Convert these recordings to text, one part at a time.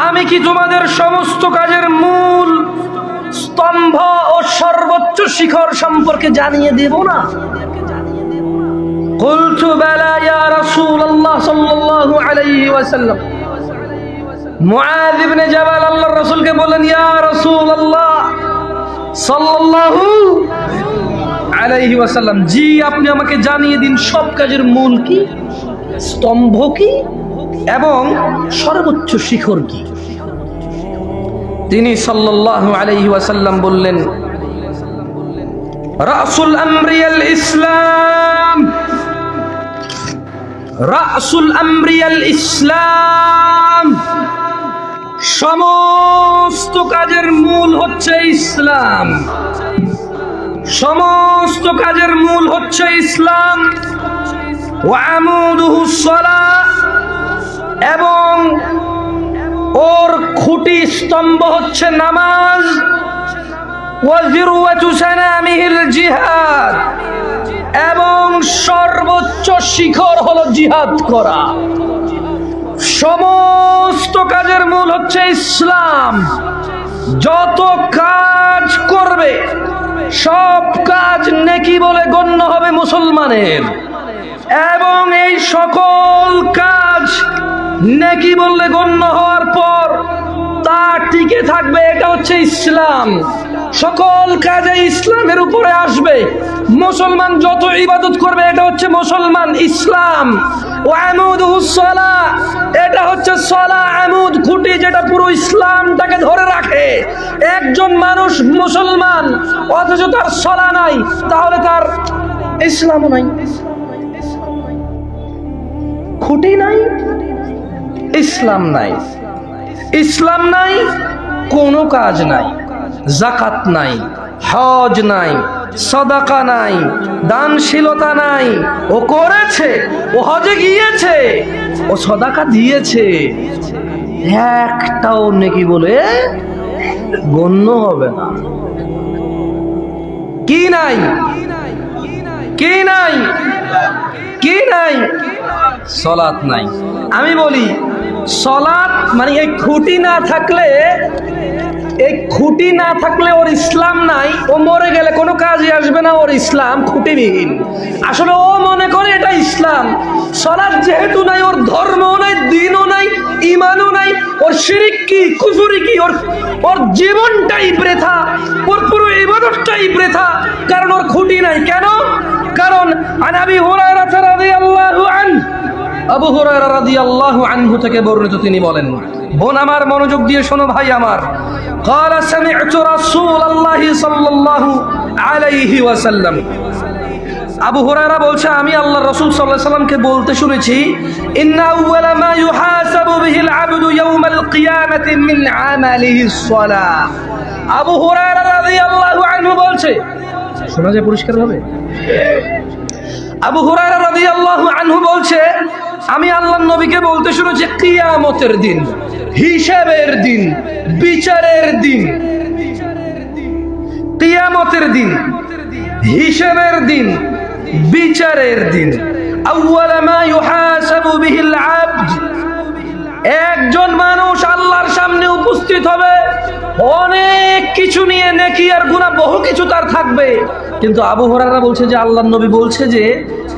আমি কি তোমাদের সমস্ত কাজের মূল স্তম্ভ ও সর্বোচ্চ শিখর সম্পর্কে জানিয়ে দেব না? রসুলকে বলেন ইয়া আল্লাহ সাল্লাল্লাহু জি, আপনি আমাকে জানিয়ে দিন সব কাজের মূল কি? স্তম্ভ কি এবং সর্বোচ্চ শিখর কি? তিনি সাল্লাল্লাহু আলাইহি ওয়াসাল্লাম বললেন, রাসুল আমরিয়াল ইসলাম, রাসুল আমরিয়াল ইসলাম, সমস্ত কাজের মূল হচ্ছে ইসলাম। সমস্ত কাজের মূল হচ্ছে ইসলাম। এবং ওর খুঁটি স্তম্ভ হচ্ছে নামাজ। জিহাদ, এবং সর্বোচ্চ শিখর হলো জিহাদ করা। সমস্ত কাজের মূল হচ্ছে ইসলাম। যত কাজ করবে, সব কাজ নেকি বলে গণ্য হবে মুসলমানের। এবং এই সকল কাজ নেকি বললে গণ্য হওয়ার পর তা টিকে থাকবে, এটা হচ্ছে ইসলাম। সকল কাজে ইসলামের উপরে আসবে। মুসলমান যত ইবাদত করবে, এটা হচ্ছে মুসলমান ইসলাম। ও আমুদ এটা হচ্ছে সলা আমুদ খুঁটি, যেটা পুরো ইসলামটাকে ধরে রাখে। একজন মানুষ মুসলমান, অথচ তার সলা নাই, তাহলে তার ইসলামও নাই। খুঁটি নাই, ইসলাম নাই। ইসলাম নাই, কোনো কাজ নাই জাকাত নাই, হজ নাই, সদাকা নাই, দানশীলতা নাই। ও করেছে, ও হজে গিয়েছে, ও সদাকা দিয়েছে। একটাও নেকি বলে গণ্য হবে না। কি নাই? কি নাই? কি নাই? সলাৎ নাই। আমি বলি, সলাৎ মানে এই খুঁটি না থাকলে, এই খুঁটি না থাকলে ওর ইসলাম নাই, ও মরে গেলে কোনো কাজে আসবে না ওর ইসলাম খুঁটিবিহীন। আসলে ও মনে করে এটা ইসলাম। সলাৎ যেহেতু নাই, ওর ধর্মও নাই, দিনও নাই ইমানও নাই, ওর শিরিক কি, কুফুরি কি, ওর ওর জীবনটাই বৃথা, ওর পুরো ইবাদতটাই বৃথা, কারণ ওর খুঁটি নাই। কেন? কারণ আনাবি হুরায়রা রাদিয়াল্লাহু আনহু আবু হুরায়রা রাদিয়াল্লাহু আনহু থেকে বর্ণিত তিনি বলেন বোন আমার মনোযোগ দিয়ে শোনো ভাই আমার قال سمعت رسول الله صلى الله عليه وسلم আবু হুরায়রা বলছে আমি আল্লাহ রাসূল সাল্লাল্লাহু আলাইহি সাল্লামকে বলতে শুনেছি ইন্না আউওয়ালা মা ইউহাসাবু বিহিল আবদু ইয়াউমাল কিয়ামাতি মিন আমালিহি সালাহ আবু হুরায়রা রাদিয়াল্লাহু আনহু বলছে শোনা যায় পরিষ্কার ভাবে আবু হুরায়রা রাদিয়াল্লাহু আনহু বলছে, আমি আল্লাহর নবীকে বলতে শুনেছি, কিয়ামতের দিন, হিসাবের দিন, বিচারের দিন, কিয়ামতের দিন, হিসাবের দিন, বিচারের দিন। একজন মানুষ আল্লাহর সামনে উপস্থিত হবে কিছু নিয়ে নেকি আর গুনাহ বহু কিছু তার থাকবে। কিন্তু আবু হরারা বলছে যে আল্লাহর নবী বলছে যে,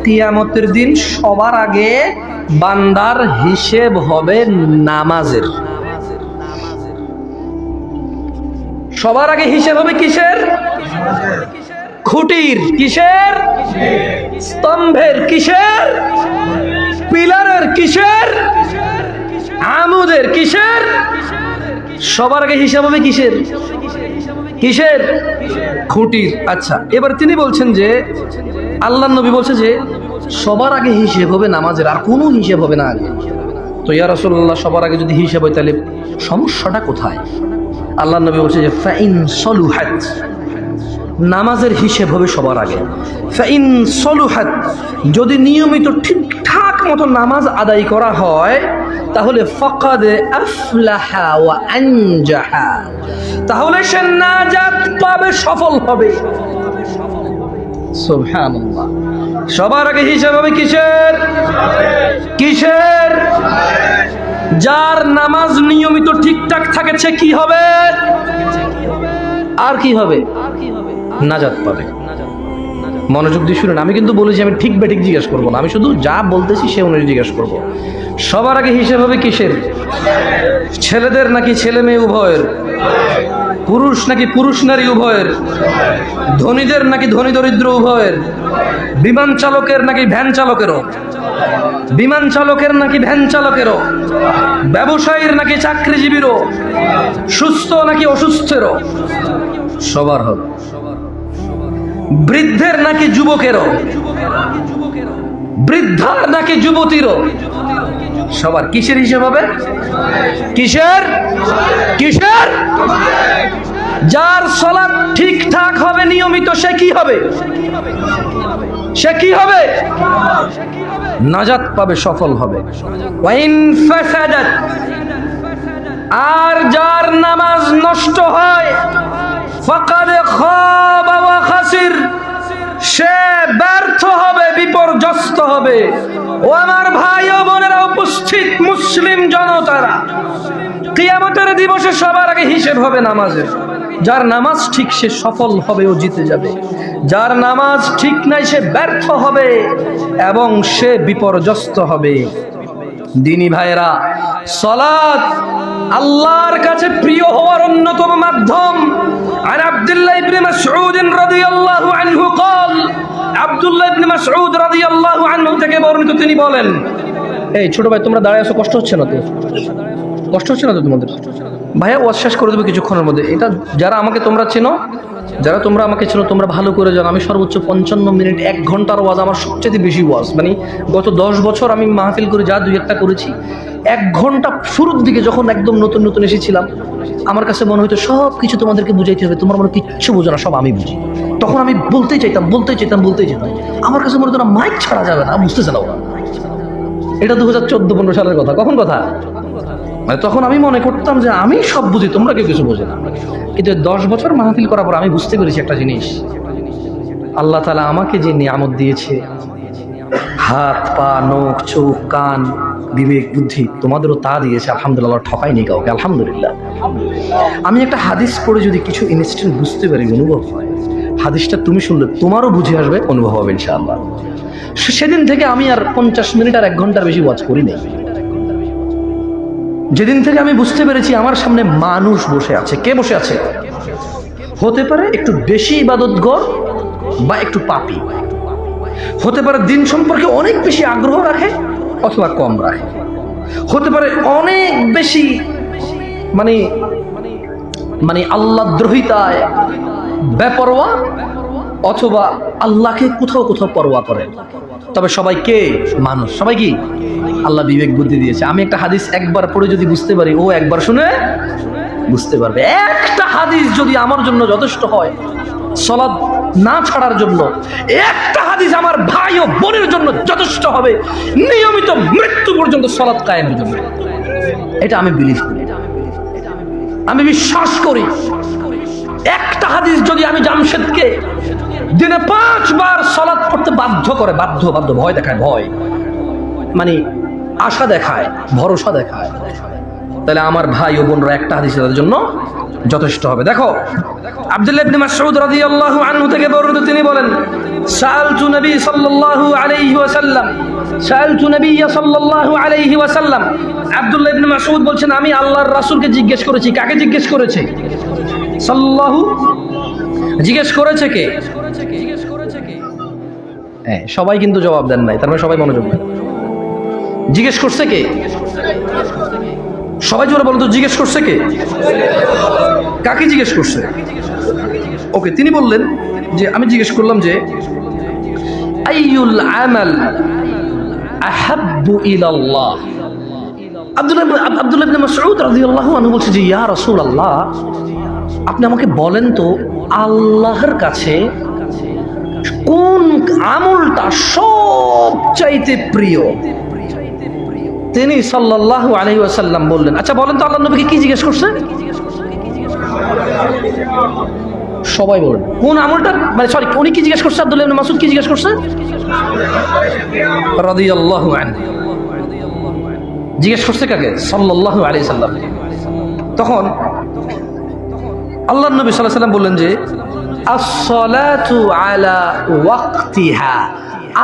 কিয়ামতের দিন সবার আগে বান্দার হিসেব হবে নামাজের। সবার আগে হিসেব হবে কিসের? খুঁটির কিসের? স্তম্ভের কিসের? পিলারের কিসের? আমুদের কিসের? সবার আগে হিসাব হবে কিসের? কিসের? খুঁটির। আচ্ছা এবার তিনি বলছেন যে, আল্লাহ নবী বলছে যে, সবার আগে হিসেব হবে নামাজের, আর কোনো হিসেব হবে না আগে। তো ইয়া রাসূলুল্লাহ, সবার আগে যদি হিসেব হয়, তাহলে সমস্যাটা কোথায়? আল্লাহ নবী বলছে যে, ফাইন সলুহাত। নামাজের হিসেব হবে সবার আগে। ফাইন সলুহাত। যদি নিয়মিত ঠিকঠাক মতো নামাজ আদায় করা হয়, তাহলে ফকাদ আফলাহা ওয়া আনজাহা। তাহলে সে নাজাত পাবে, সফল হবে। সবার আগে হিসাব হবে কিসের? কিসের? যার নামাজ নিয়মিত ঠিকঠাক থাকে, সে কি হবে? আর কি হবে? নাজাত পাবে। মনোযোগ দিয়ে শুনুন, আমি কিন্তু বলেছি, আমি ঠিক বেঠিক জিজ্ঞেস করব না। আমি শুধু যা বলতেছি, সে অনুযায়ী জিজ্ঞেস করব। সবার আগে হিসেব হবে কিসের? ছেলেদের নাকি ছেলে মেয়ে উভয়ের? পুরুষ নাকি পুরুষ নারী উভয়ের? ধনীদের নাকি ধনী দরিদ্র উভয়ের? বিমান চালকের নাকি ভ্যান চালকেরও? বিমান চালকের নাকি ভ্যান চালকেরও? ব্যবসায়ীর নাকি চাকরিজীবীরও? সুস্থ নাকি অসুস্থেরও? সবার হবে। বৃদ্ধের নাকি যুবকেরও? বৃদ্ধার নাকি যুবতীরও? সবার কিসের হিসেব হবে? কিসের? কিসের? যার সলাপ ঠিকঠাক হবে, নিয়মিত, সে কি হবে? সে কি হবে? নাজাত পাবে, সফল হবে। আর যার নামাজ নষ্ট হয়, ফাকাদ খাবা খাসির। সে ব্যর্থ হবে, বিপর্যস্ত হবে। ও আমার ভাই ও বোনেরা, উপস্থিত মুসলিম জনতারা, কিয়ামতের দিবসে সবার আগে হিসেব হবে নামাজের। যার নামাজ ঠিক সে সফল হবে, ও জিতে যাবে। যার নামাজ ঠিক নাই, সে ব্যর্থ হবে এবং সে বিপর্যস্ত হবে। দিনী ভাইরা সলাৎ আল্লাহর কাছে প্রিয় হওয়ার অন্যতম মাধ্যম আর আব্দুল্লাহ ইবনে মাসউদ রাদিয়াল্লাহু আনহু قال আব্দুল্লাহ ইবনে মাসউদ রাদিয়াল্লাহু আনহু থেকে বর্ণিত তিনি বলেন এই ছোট ভাই তোমরা দাঁড়ায় আছো কষ্ট হচ্ছে না তো কষ্ট হচ্ছে না তো তোমাদের ভাইয়া ওয়াজ শেষ করে দেবে কিছুক্ষণের মধ্যে এটা যারা আমাকে তোমরা চেনো যারা তোমরা আমাকে ছিল তোমরা ভালো করে জানো, আমি সর্বোচ্চ পঞ্চান্ন মিনিট, এক ঘণ্টার ওয়াজ, আমার সবচেয়ে বেশি ওয়াজ। মানে গত দশ বছর আমি মাহফিল করে যা দুই একটা করেছি, এক ঘণ্টা শুরুর দিকে যখন একদম নতুন নতুন এসেছিলাম, আমার কাছে মনে হতো সব কিছু তোমাদেরকে বুঝাইতে হবে, তোমার মনে কিচ্ছু বোঝো না, সব আমি বুঝি। তখন আমি বলতেই চাইতাম বলতেই চাইতাম বলতেই চাইতাম। আমার কাছে মনে হতো না, মাইক ছাড়া যাবে না, বুঝতেছে না ওরা। এটা দু হাজার চোদ্দ পনেরো সালের কথা, কখন কথা? মানে তখন আমি মনে করতাম যে আমি সব বুঝি, তোমরা কেউ কিছু বোঝে না। কিন্তু দশ বছর মাহফিল করার পর আমি বুঝতে পেরেছি একটা জিনিস। আল্লাহ তালা আমাকে যে নিয়ামত দিয়েছে, হাত, পা, নখ, চোখ, কান, বিবেক, বুদ্ধি, তোমাদেরও তা দিয়েছে, আলহামদুলিল্লাহ ঠকাইনি কাউকে, আলহামদুলিল্লাহ। আমি একটা হাদিস পড়ে যদি কিছু ইনস্ট্যান্ট বুঝতে পারি, অনুভব হয়, হাদিসটা তুমি শুনলে, তোমারও বুঝে আসবে, অনুভব হবে, ইনশাআল্লাহ। সেদিন থেকে আমি আর পঞ্চাশ মিনিট আর এক ঘণ্টার বেশি ওয়াচ করি নাই। যেদিন থেকে আমি বুঝতে পেরেছি আমার সামনে মানুষ বসে আছে। কে বসে আছে? হতে পারে একটু বেশি ইবাদতগর বা একটু পাপি। হতে পারে দিন সম্পর্কে অনেক বেশি আগ্রহ রাখে অথবা কম রাখে। হতে পারে অনেক বেশি মানে মানে আল্লাহ দ্রোহিতায়, বেপরোয়া অথবা আল্লাহকে কোথাও কোথাও পরোয়া করে তবে সবাই কে? মানুষ। সবাই কি? আল্লাহ বিবেক বুদ্ধি দিয়েছে। আমি একটা হাদিস একবার পড়ে যদি বুঝতে পারি, ও একবার শুনে বুঝতে পারবে। একটা হাদিস যদি আমার জন্য যথেষ্ট হয় সলাদ না ছাড়ার জন্য, একটা হাদিস আমার ভাই ও বোনের জন্য যথেষ্ট হবে, নিয়মিত মৃত্যু পর্যন্ত সলাদ কায়েমের জন্য। এটা আমি বিলিভ করি। আমি বিশ্বাস করি। একটা হাদিস যদি আমি জামশেদকে দিনে পাঁচবার সলাৎ পড়তে বাধ্য করে, বাধ্য বাধ্য, ভয় দেখায়, ভয়। মানে আশা দেখায়, ভরসা দেখায়। তাহলে আমার ভাই ও বোনরা একটা হাদিস তাদের জন্য যথেষ্ট হবে। দেখো, আব্দুল্লাহ ইবনে মাসউদ রাদিয়াল্লাহু আনহু থেকে বর্ণিত তিনি বলেন, সাআলতু নবী সাল্লাল্লাহু আলাইহি ওয়াসাল্লাম, সাআলতু নবী সাল্লাল্লাহু আলাইহি ওয়াসাল্লাম। আব্দুল্লাহ ইবনে মাসউদ বলছেন, আমি আল্লাহর রাসূলকে জিজ্ঞেস করেছি। কাকে জিজ্ঞেস করেছে? সাল্লাল্লাহু জিজ্ঞেস করেছে কে? হ্যাঁ সবাই কিন্তু জবাব দেন নাই, তার মানে সবাই মনোযোগ দেন। জিজ্ঞেস করছে কে? সবাই জোরে বলতো জিজ্ঞেস করছে কে? কাকে জিজ্ঞেস করছে? ওকে, তিনি বললেন যে, আমি জিজ্ঞেস করলাম যে, আইয়ুল আমাল আহাব্বু ইলাল্লাহ? আব্দুল্লাহ আব্দুল্লাহ ইবনে মাসউদ রাদিয়াল্লাহু আনহু বলছে যে, ইয়া রাসূলুল্লাহ, আপনি আমাকে বলেন তো, আল্লাহর কাছে কোন আমলটা সবচাইতে প্রিয়? তিনি সাল্লাল্লাহু আলাইহি ওয়াসাল্লাম বললেন আচ্ছা বলেন তো আল্লাহ নবীকে কি জিজ্ঞেস করছে? সবাই বলেন, কোন আমলটা? মানে সরি উনি কি জিজ্ঞেস করছে? আব্দুল্লাহ মাসউদ কি জিজ্ঞেস করছে? আনহু। জিজ্ঞেস করছে কাকে? সাল্লাল্লাহু আলাইহি সাল্লাম তখন আল্লাহ নবী আলাইহি সাল্লাম বললেন যে আলা ওয়াক্তিহা।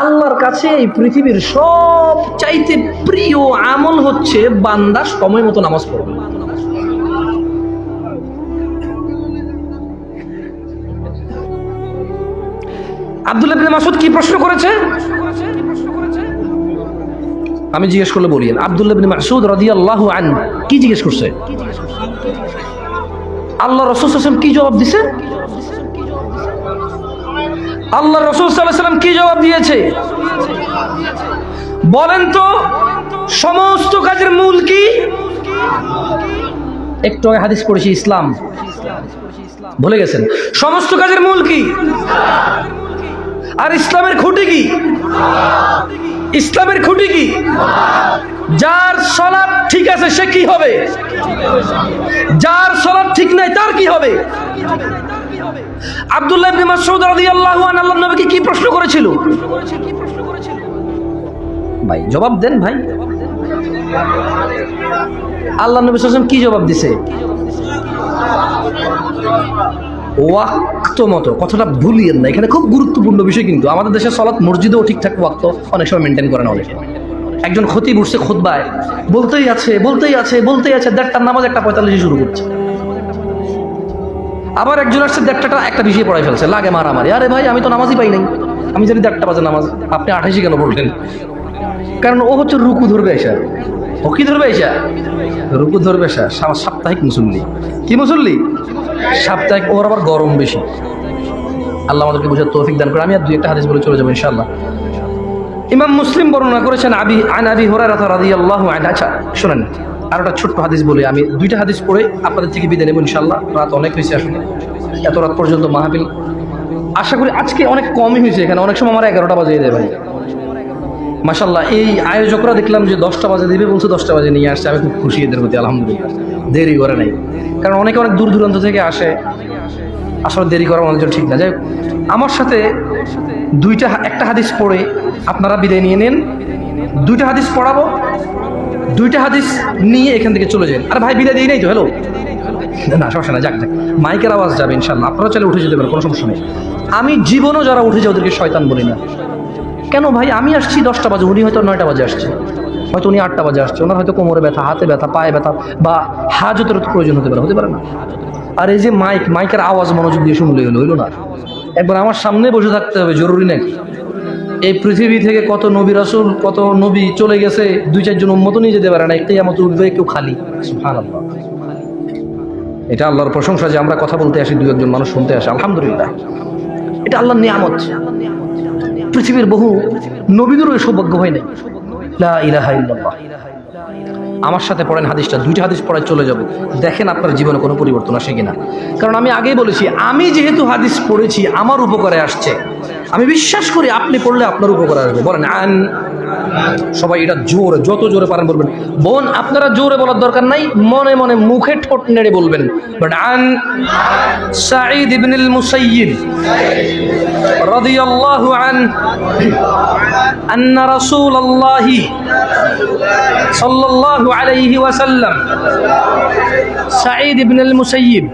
আল্লাহর কাছে এই পৃথিবীর সব চাইতে প্রিয় আমল হচ্ছে বান্দা সময় মতো নামাজ পড়বে। আব্দুল্লাহ মাসুদ কি প্রশ্ন করেছে? আমি জিজ্ঞেস করলে বলি, আব্দুল্লাহ মাসুদ রাদিয়াল্লাহু আন, কি জিজ্ঞেস করছে? আল্লাহ রসুল কি জবাব দিছে? আল্লাহ রসুল সাল্লাম কি জবাব দিয়েছে? বলেন তো, সমস্ত কাজের মূল কি? একটু আগে হাদিস পড়েছি, ইসলাম। ভুলে গেছেন? সমস্ত কাজের মূল কি? আর ইসলামের খুঁটি কি? ইসলামের খুঁটি কি? যার সলাপ ঠিক আছে, সে কি হবে? যার সলাপ ঠিক নাই, তার কি হবে? আব্দুল্লাহ ইবনে মাসউদ রাদিয়াল্লাহু আনহু আল্লাহর নবীকে কি প্রশ্ন করেছিল? ভাই, জবাব দেন ভাই। আল্লাহ নবী সাল্লাল্লাহু কি জবাব দিছে? ওয়াক্ত মতো, কথাটা ভুলিয়েন না। এখানে খুব গুরুত্বপূর্ণ বিষয় কিন্তু। আমাদের দেশে সলাৎ মসজিদেও ঠিকঠাক ওয়াক্ত অনেক সময় মেনটেন করে না অনেকে। একজন ক্ষতি উঠছে খুতবায়। বলতেই আছে বলতেই আছে বলতেই আছে, দেড়টার নামাজ একটা পঁয়তাল্লিশে শুরু করছে। আবার একজন আসছে, দেড়টাটা একটা বিষয়ে পড়াই ফেলছে, লাগে মারামারি। আরে ভাই, আমি তো নামাজই পাই নাই। আমি জানি দেড়টা বাজে নামাজ, আপনি আঠাশি কেন পড়লেন? কারণ ও হচ্ছে রুকু ধরবে এসা। ও কি ধরবে এসা? রুকু ধরবে এসা। সাপ্তাহিক মুসল্লি। কি মুসল্লি? সাপ্তাহিক, ওর আবার গরম বেশি। আল্লাহ আমাদেরকে বুঝার তৌফিক দান করে। আমি আর দুই একটা হাদিস বলে চলে যাব, ইনশাআল্লাহ। ইমাম মুসলিম বর্ণনা করেছেন আবি, আন আবি হুরায়রা রাদিয়াল্লাহু আনহু। আচ্ছা শোনেন, আর একটা ছোট্ট হাদিস বলি আমি। দুইটা হাদিস পড়ে আপনাদের থেকে বিদায় নেব ইনশাআল্লাহ। রাত অনেক হয়েছে আসলে। এত রাত পর্যন্ত মাহাবিল আশা করি আজকে অনেক কমই হয়েছে এখানে। অনেক সময় আমার এগারোটা বাজে দেয় ভাই। মাসাল্লাহ এই আয়োজকরা দেখলাম যে দশটা বাজে দিবে, বলছে দশটা বাজে নিয়ে আসছে। আমি খুব খুশি এদের প্রতি, আলহামদুলিল্লাহ। দেরি করে নাই। কারণ অনেকে অনেক দূর দূরান্ত থেকে আসে। আসলে দেরি করা অনেকজন ঠিক না। যাই আমার সাথে দুইটা একটা হাদিস পড়ে। আপনারা বিদায় নিয়ে নেন। দুইটা হাদিস পড়াবো, দুইটা হাদিস নিয়ে এখান থেকে চলে যান আর ভাই, বিদায় দিয়ে নেই তো হ্যালো না সমস্যা না যাক যাক। মাইকের আওয়াজ যাবে ইনশাল্লাহ আপনারা চাইলে উঠে যেতে পারেন, কোনো সমস্যা নেই। আমি জীবনও যারা উঠে যায় ওদেরকে শয়তান বলি না। কেন ভাই? আমি আসছি দশটা বাজে, উনি হয়তো নয়টা বাজে আসছে। হয়তো উনি আটটা বাজে আসছে, ওনার হয়তো কোমরে ব্যথা, হাতে ব্যথা, পায়ে ব্যথা, বা হাজতের প্রয়োজন হতে পারে হতে পারে না। আর এই যে মাইক, মাইকের আওয়াজ মনোযোগ দিয়ে শুনলে হলো, হইল না। একবার আমার সামনে বসে থাকতে হবে, জরুরি নাকি? এই পৃথিবী থেকে কত নবী রাসুল, কত নবী চলে গেছে, দুই চারজন উন্মত নিয়ে যেতে পারে না একটাই আমার উঠবে কেউ খালি। এটা আল্লাহর প্রশংসা যে আমরা কথা বলতে আসি, দুই একজন মানুষ শুনতে আসে, আলহামদুলিল্লাহ। এটা আল্লাহর নিয়ামত। পৃথিবীর বহু নবীদেরও সৌভাগ্য হয় নাই। ইলাহা ইল্লাল্লাহ। আমার সাথে পড়েন হাদিসটা, দুইটা হাদিস পড়ায় চলে যাব। দেখেন আপনার জীবনে কোনো পরিবর্তন আসে কিনা। কারণ আমি আগেই বলেছি, আমি যেহেতু হাদিস পড়েছি, আমার উপকারে আসছে। আমি বিশ্বাস করি আপনি পড়লে আপনার উপকারে আসবে। বলেন, আন সবাই এটা জোরে যত জোরে পারেন বলবেন বোন আপনারা জোরে বলার দরকার নাই মনে মনে মুখে ঠোঁট নেড়ে বলবেন বাট আন সাঈদ ইবনুল মুসাইয়িব رضي الله عنه أن رسول الله صلى الله عليه وسلم سعيد بن المسيب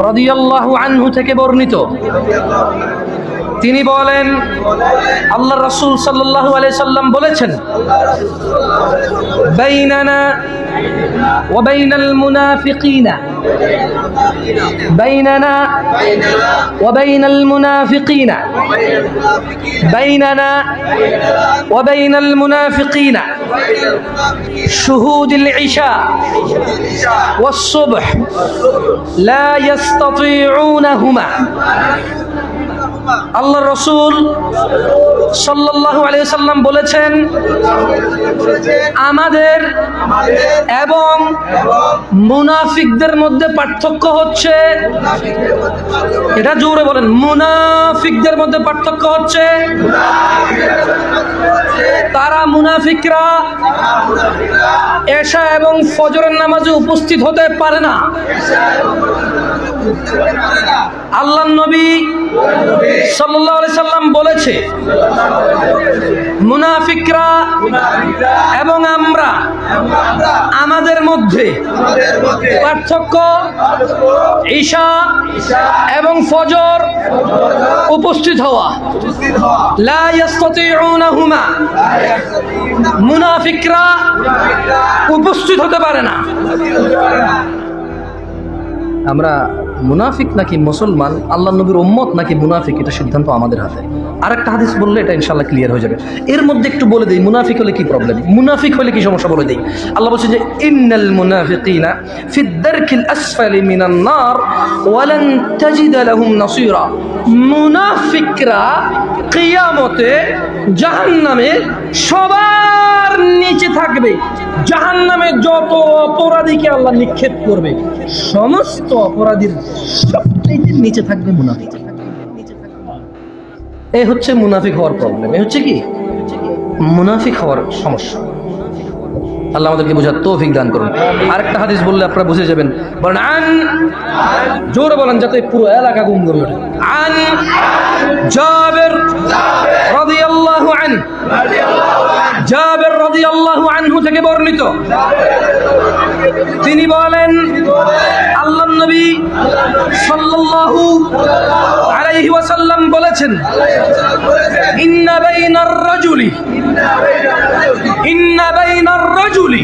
رضي الله عنه থেকে বর্ণিত তিনি বলেন আল্লাহ রাসূল সাল্লাল্লাহু আলাইহি সাল্লাম বলেছেন বাইনানা وبين المنافقين بيننا وبين المنافقين بيننا وبين المنافقين شهود العشاء والصبح لا يستطيعونهما আল্লাহ রসুল আলাইহি সাল্লাম বলেছেন, আমাদের এবং মুনাফিকদের মধ্যে পার্থক্য হচ্ছে, এটা জোরে বলেন, মুনাফিকদের মধ্যে পার্থক্য হচ্ছে, তারা মুনাফিকরা এশা এবং ফজরের নামাজে উপস্থিত হতে পারে না। আল্লাহ নবী সাল্লাম বলেছে, মুনাফিকরা এবং আমরা আমাদের মধ্যে পার্থক্য ঈশা এবং ফজর উপস্থিত হওয়া। মুনাফিকরা উপস্থিত হতে পারে না। আমরা মুনাফিক নাকি মুসলমান? আল্লাহ নবীর উম্মত নাকি মুনাফিক? এটা সিদ্ধান্ত আমাদের হাতে। আরেকটা হাদিস বললে এটা ইনশাল্লাহ ক্লিয়ার হয়ে যাবে। এর মধ্যে একটু বলে দিই, মুনাফিক হলে কি প্রবলেম মুনাফিক হলে কি সমস্যা বলে দিই? আল্লাহ বলছে যে, ইন্নাল মুনাফিকিনা ফি দারকিল আসফালি মিনান নার ওয়ালান তাজিদ লাহুম মুনাফিকরা কিয়ামতে জাহান্নামের সবার নিচে থাকবে। জাহান্নামে যত অপরাধীকে আল্লাহ নিক্ষেপ করবে, সমস্ত অপরাধীর সবচাইতে নিচে থাকবে মুনাফিক। এই হচ্ছে মুনাফিক হওয়ার প্রবলেম এই হচ্ছে কি? মুনাফিক হওয়ার সমস্যা। আল্লাহ আমাদেরকে বোঝার তৌফিক দান করুন। আরেকটা হাদিস বললে আপনারা বুঝে যাবেন। বলেন, আন জোরে বলেন যাতে পুরো এলাকা গুম করে ওঠে। আন জাবের রাদিয়াল্লাহু আন জাবের রাদিয়াল্লাহু আনহু থেকে বর্ণিত। তিনি বলেন, আল্লাহ নবী সাল্লাল্লাহু আলাইহি ওয়াসাল্লাম বলেছেন, ইন্না বাইনার রাজুলি, ইন্না বাইনার রাজুলি।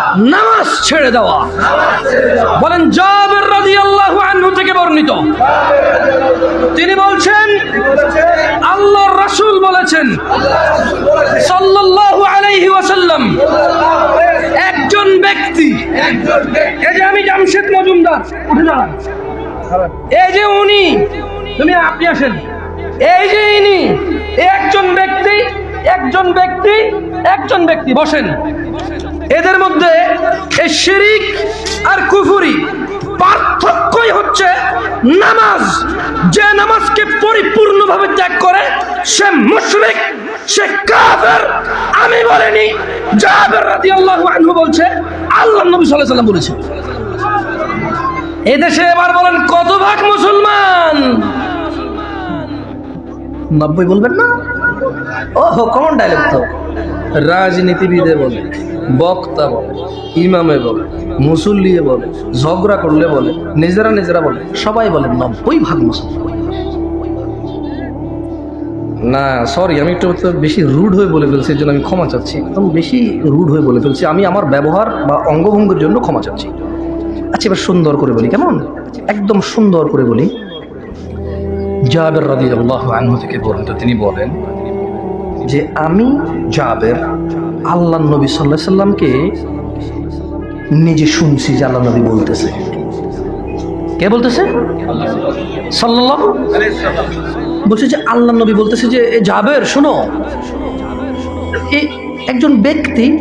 নামাজ ছেড়ে দেওয়া। বলেন, জাবের রাদিয়াল্লাহু আনহু থেকে বর্ণিত। তিনি বলছেন, আল্লাহর রাসূল বলেছেন, সাল্লাল্লাহু আলাইহি ওয়াসাল্লাম একজন ব্যক্তি, এই যে আমি জামশেদ মজুমদার, উঠে দাঁড়ান। এই যে উনি, তুমি আপনি আসেন। এই যে ইনি, একজন ব্যক্তি একজন ব্যক্তি একজন ব্যক্তি, বসেন। এদের মধ্যে এই শিরিক আর কুফুরি পার্থক্যই হচ্ছে নামাজ। যে নামাজকে পরিপূর্ণভাবে ত্যাগ করে, সে মুশরিক, সে কাফের। আমি বলিনি, জাবের রাদিয়াল্লাহু আনহু বলছে আল্লাহ নবী সাল্লাল্লাহু আলাইহি বলেছে এদেশে এবার বলেন কত ভাগ মুসলমান? নব্বই বলবেন না? ও কমন ডায়লগ তো। রাজনীতিবিদে বলে, বক্তা বলে, ইমামে বলে, মুসল্লিয়ে বলে, ঝগড়া করলে বলে, নিজেরা নিজেরা বলে, সবাই বলে নব্বই ভাগ মুসলমান না সরি আমি একটু বেশি রুড হয়ে বলে ফেলছি এর জন্য আমি ক্ষমা চাচ্ছি। একদম বেশি রুড হয়ে বলে ফেলছি, আমি আমার ব্যবহার বা অঙ্গভঙ্গের জন্য ক্ষমা চাচ্ছি। আচ্ছা এবার সুন্দর করে বলি, কেমন? একদম সুন্দর করে বলি। জাবের রাদি আল্লাহ আনহু থেকে বর্ণিত তিনি বলেন যে আমি জাবের আল্লাহ নবী সাল্লাহ সাল্লামকে নিজে শুনছি যে আল্লাহ নবী বলতেছে। কে বলতেছে? সাল্লাহ বলছে যে আল্লাহ নবী বলতেছে যে, এ জাবের, শোনো। এই একজন ব্যক্তি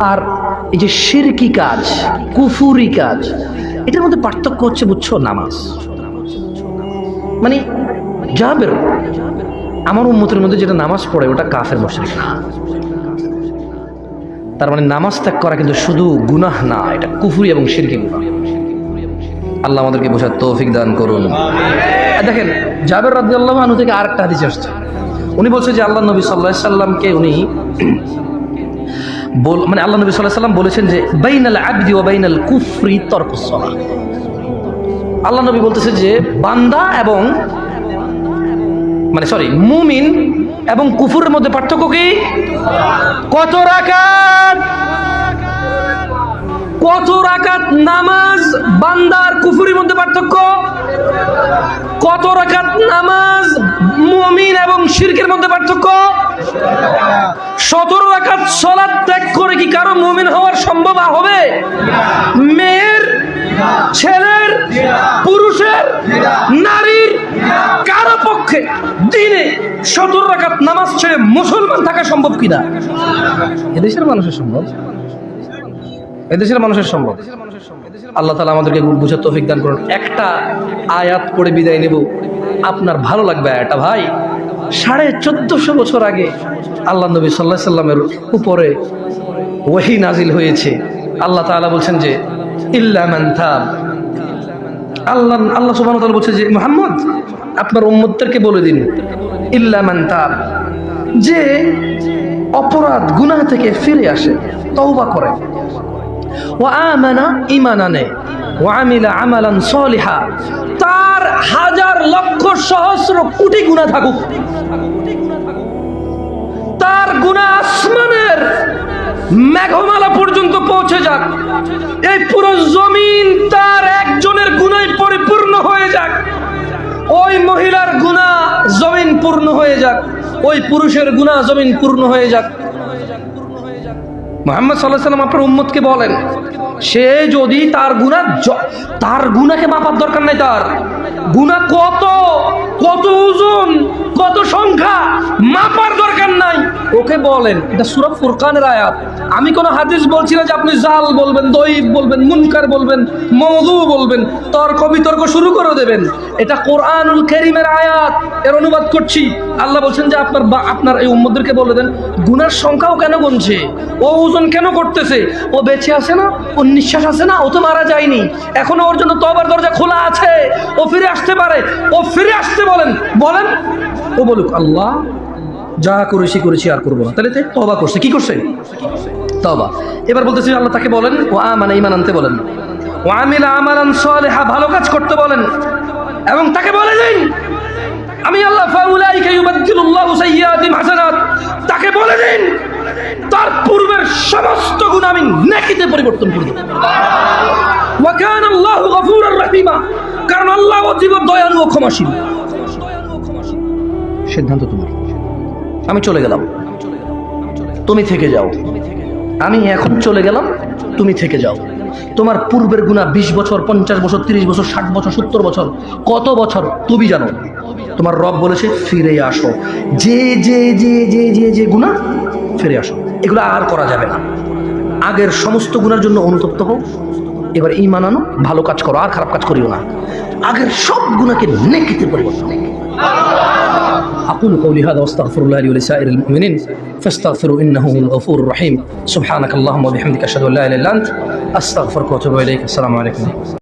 আর এই যে শিরকি কাজ, কুফুরি কাজ, এটার মধ্যে পার্থক্য হচ্ছে বুঝছ, নামাজ। মানে জাবের আমার উম্মতের মধ্যে যেটা নামাজ পড়ে, ওটা কাফের মুশরিক না। তার মানে নামাজ ত্যাগ করা কিন্তু শুধু গুনাহ না, এটা কুফুরি এবং শিরকি গুনাহ। আল্লাহ আমাদেরকে বোঝার তৌফিক দান করুন। আর দেখেন, জাবের রাদ্দি আল্লাহ আনু থেকে আরেকটা হাদিস আসছে। উনি বলছে যে আল্লাহ নবী সাল্লাহ সাল্লামকে উনি বল মানে আল্লাহ নবী সাল্লাহ সাল্লাম বলেছেন যে, বাইনাল আবদি ও বাইনাল কুফরি তর্কসলা আল্লাহ নবী বলতেছে যে, বান্দা এবং মানে সরি মুমিন এবং কুফুরের মধ্যে পার্থক্য কি? কত রাকাত? কত রাকাত নামাজ বান্দার কুফুরির মধ্যে পার্থক্য? কত রাকাত নামাজ মুমিন এবং শিরকের মধ্যে পার্থক্য? সতেরো রাকাত সলাৎ ত্যাগ করে কি কারও মুমিন হওয়ার সম্ভব হবে? মেয়ের ছেলের, পুরুষের, নারীর, কারও পক্ষে দিনে সতেরো রাখাত নামাজ ছেড়ে মুসলমান থাকা সম্ভব কিনা? এদেশের মানুষের সম্ভব। এদেশের মানুষের সম্ভব। আল্লাহ তালা আমাদেরকে বুঝার তৌফিক দান করুন। একটা আয়াত পড়ে বিদায় নেব। আপনার ভালো লাগবে আয়াটা ভাই? সাড়ে চোদ্দশো বছর আগে আল্লাহ নবী সাল্লাহ সাল্লামের উপরে ওহি নাজিল হয়েছে। আল্লাহ তাআলা বলছেন যে আল্লাহ আল্লাহ বলছে যে, মুহাম্মদ, আপনার উম্মতদেরকে বলে দিন। ইল্লা মান তাব। যে অপরাধ, গুনাহ থেকে ফিরে আসে, তওবা করে। ও আমানা ইমান আনে ও আমিলা আমালান সলিহা। তার হাজার লক্ষ সহস্র কোটি গুণা থাকুক। তার গুণা আসমানের মেঘমালা পর্যন্ত পৌঁছে যাক। এই পুরো জমিন তার একজনের গুণায় পরিপূর্ণ হয়ে যাক। ওই মহিলার গুণা জমিন পূর্ণ হয়ে যাক। ওই পুরুষের গুণা জমিন পূর্ণ হয়ে যাক। মোহাম্মদ সাল্লাহ সাল্লাম আপনার উম্মতকে বলেন, সে যদি তার গুণা তার গুণাকে মাপার দরকার নাই তার। গুণা কত? কত ওজন? কত সংখ্যা? মাপার দরকার নাই। ওকে বলেন, এটা সুরফ ফুরকানের আয়াত। আমি কোনো হাদিস বলছি না যে আপনি জাল বলবেন দইব বলবেন, মুনকার বলবেন মৌদু বলবেন, তর্ক বিতর্ক শুরু করে দেবেন। এটা কোরআনুল করিমের আয়াত। এর অনুবাদ করছি। আল্লাহ বলছেন যে আপনার বা আপনার এই উম্মদেরকে বলে দেন, গুনার সংখ্যাও কেন গুনছে? ও ওজন কেন করতেছে? ও বেঁচে আছে না? ও নিঃশ্বাস আছে না? ও তো মারা যায়নি। এখনও ওর জন্য তবার দরজা খোলা আছে। ও ফিরে আসতে পারে। ও ফিরে আসতে বলেন। বলেন। ও বলুক, আল্লাহ যা করেছি করেছি, আর করব না। তাহলে তবা করছে। কি করছে? তবা এবার বলতেছি, আল্লাহ তাকে বলেন ও মানে ইমান আনতে বলেন। ও আমিলা আমালান সালেহা, ভালো কাজ করতে বলেন। এবং তাকে বলে দিন, আমি আল্লাহ ফাউলাইকা ইউবাদদিলুল্লাহু সাইয়্যাতিহিম হাসানাত। তাকে বলে দিন, তার পূর্বের সমস্ত গুণ আমি নেকিতে পরিবর্তন করে দেব। ওয়া কানা আল্লাহু গফুরার রহিমা। কারণ আল্লাহ অতীব দয়ালু ও ক্ষমাশীল। সিদ্ধান্ত তোমার। আমি চলে গেলাম। তুমি থেকে যাও। আমি এখন চলে গেলাম, তুমি থেকে যাও। তোমার পূর্বের গুণা বিশ বছর, পঞ্চাশ বছর, তিরিশ বছর, ষাট বছর, সত্তর বছর, কত বছর, তুমি জানো। তোমার রব বলেছে, ফিরে আসো। যে যে যে যে যে যে গুণা, ফিরে আসো। এগুলো আর করা যাবে না। আগের সমস্ত গুণার জন্য অনুতপ্ত হোক এবার ইমান আনো, ভালো কাজ করো, আর খারাপ কাজ করিও না। আগের সব গুণাকে নেকিতে পরিবর্তন أقول قولي هذا واستغفر الله لي ولسائر المؤمنين فاستغفروا إنه هو الغفور الرحيم. سبحانك اللهم وبحمدك أشهد أن لا إله إلا أنت أستغفرك وأتوب إليك. السلام عليكم.